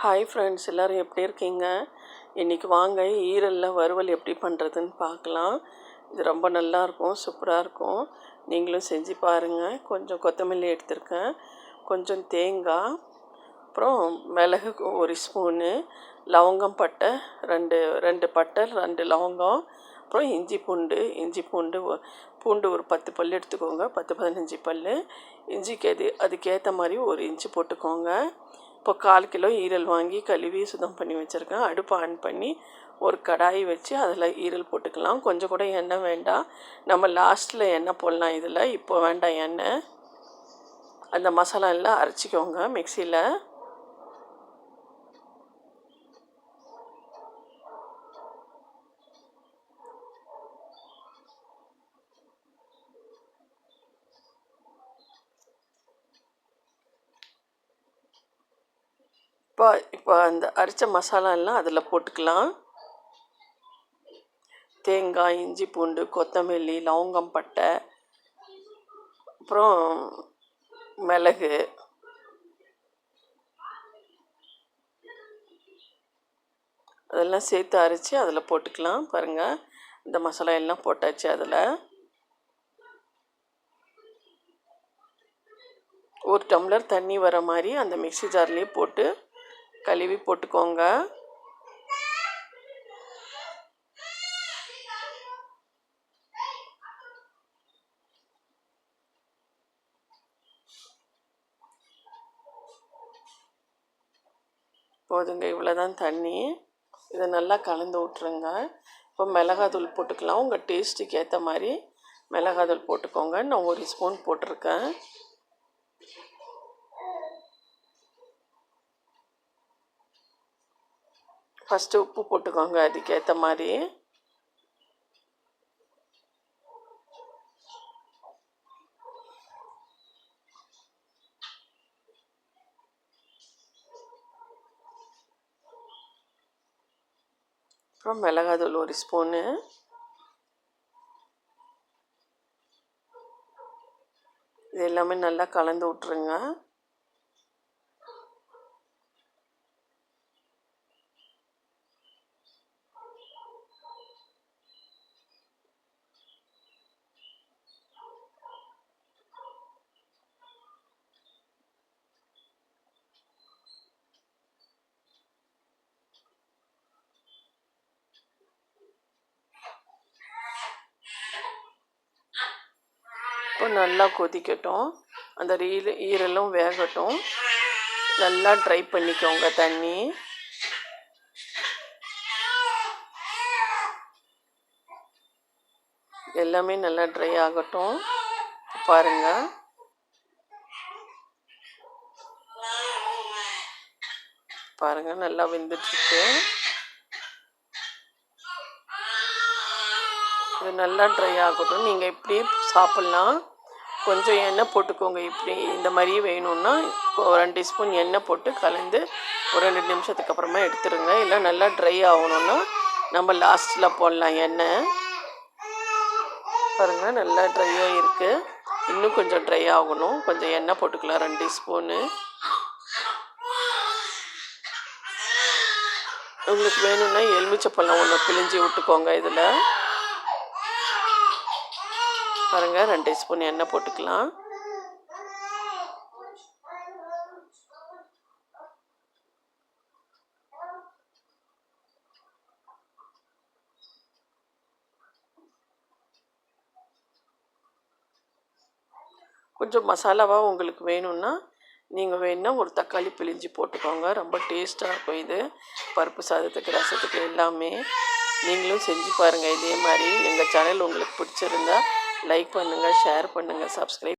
Hi friends எல்லோரும் எப்படி இருக்கீங்க? இன்றைக்கி வாங்க ஈரலில் வறுவல் எப்படி பண்ணுறதுன்னு பார்க்கலாம். இது ரொம்ப நல்லாயிருக்கும் சூப்பராக இருக்கும். நீங்களும் செஞ்சு பாருங்கள் கொஞ்சம் கொத்தமல்லி எடுத்திருக்கேன். கொஞ்சம் தேங்காய் அப்புறம் மிளகு ஒரு ஸ்பூனு லவங்கம் பட்டை ரெண்டு ரெண்டு பட்டை ரெண்டு லவங்கம் அப்புறம் இஞ்சி பூண்டு. இஞ்சி பூண்டு பூண்டு ஒரு பத்து பல் எடுத்துக்கோங்க. பத்து பதினஞ்சு பல் இஞ்சிக்கு அது அதுக்கேற்ற மாதிரி ஒரு இன்ச்சு போட்டுக்கோங்க. இப்போ கால் கிலோ ஈரல் வாங்கி கழுவி சுத்தம் பண்ணி வச்சுருக்கேன். அடுப்பு ஆன் பண்ணி ஒரு கடாய் வச்சு அதில் ஈரல் போட்டுக்கலாம். கொஞ்சம் கூட எண்ணெய் வேண்டாம். நம்ம லாஸ்ட்டில் எண்ணெய் போடலாம் இதில். இப்போ வேண்டாம் எண்ணெய். அந்த மசாலா எல்லாம் அரைச்சிக்கோங்க மிக்சியில். இப்போ இப்போ அந்த அரைச்ச மசாலா எல்லாம் அதில் போட்டுக்கலாம். தேங்காய் இஞ்சி பூண்டு கொத்தமல்லி லவங்கம் பட்டை அப்புறம் மிளகு. அதெல்லாம் சேர்த்து அரைச்சி அதில் போட்டுக்கலாம். பாருங்கள் இந்த மசாலா எல்லாம் போட்டாச்சு அதில். ஒரு டம்ளர் தண்ணி வர மாதிரி அந்த மிக்ஸி ஜார்லேயே போட்டு கழுவி போட்டுக்கோங்க. போதுங்க இவ்வளோதான் தண்ணி. இதை நல்லா கலந்து விட்ருங்க இப்போ மிளகாத்தூள் போட்டுக்கலாம். உங்கள் டேஸ்ட்டுக்கு ஏற்ற மாதிரி மிளகாத்தூள் போட்டுக்கோங்க. நான் ஒரு ஸ்பூன் போட்டிருக்கேன். ஃபஸ்ட்டு உப்பு போட்டுக்கோங்க அதுக்கேற்ற மாதிரி. அப்புறம் மிளகாத்தூள் ஒரு ஸ்பூனு. இது எல்லாமே நல்லா கலந்து விட்ருங்க இப்போ நல்லா கொதிக்கட்டும். அந்த ஈர ஈரலும் வேகட்டும். நல்லா ட்ரை பண்ணிக்கோங்க தண்ணி. எல்லாமே நல்லா ட்ரை ஆகட்டும். பாருங்க. பாருங்க நல்லா வெந்துட்டுருக்கு. இது நல்லா ட்ரை ஆகட்டும். நீங்கள் இப்படியே சாப்பிட்லாம். கொஞ்சம் எண்ணெய் போட்டுக்கோங்க. இப்படி இந்த மாதிரியே வேணும்னா ரெண்டு ஸ்பூன் எண்ணெய் போட்டு கலந்து ஒரு ரெண்டு நிமிஷத்துக்கு அப்புறமா எடுத்துருங்க. இல்லை நல்லா ட்ரை ஆகணும்னா நம்ம லாஸ்ட்டில் போடலாம் எண்ணெய். பாருங்கள் நல்லா ட்ரையாக இருக்குது இன்னும் கொஞ்சம் ட்ரை ஆகணும். கொஞ்சம் எண்ணெய் போட்டுக்கலாம். ரெண்டு ஸ்பூனு. உங்களுக்கு வேணும்னா எலுமிச்சப்பழம் ஒன்று பிழிஞ்சி விட்டுக்கோங்க இதில். பாருங்கள் ரெண்டு ஸ்பூன் எண்ணெய் போட்டுக்கலாம். கொஞ்சம் மசாலாவாக உங்களுக்கு வேணும்னா நீங்கள் வேணால் ஒரு தக்காளி பிழிஞ்சு போட்டுக்கோங்க. ரொம்ப டேஸ்ட்டாக இருக்கும் இது. பருப்பு சாதத்துக்கு ரசத்துக்கு எல்லாமே. நீங்களும் செஞ்சு பாருங்கள் இதே மாதிரி. எங்கள் சேனல் உங்களுக்கு பிடிச்சிருந்தா லைக் பண்ணுங்கள் ஷேர் பண்ணுங்கள் சப்ஸ்கிரைப்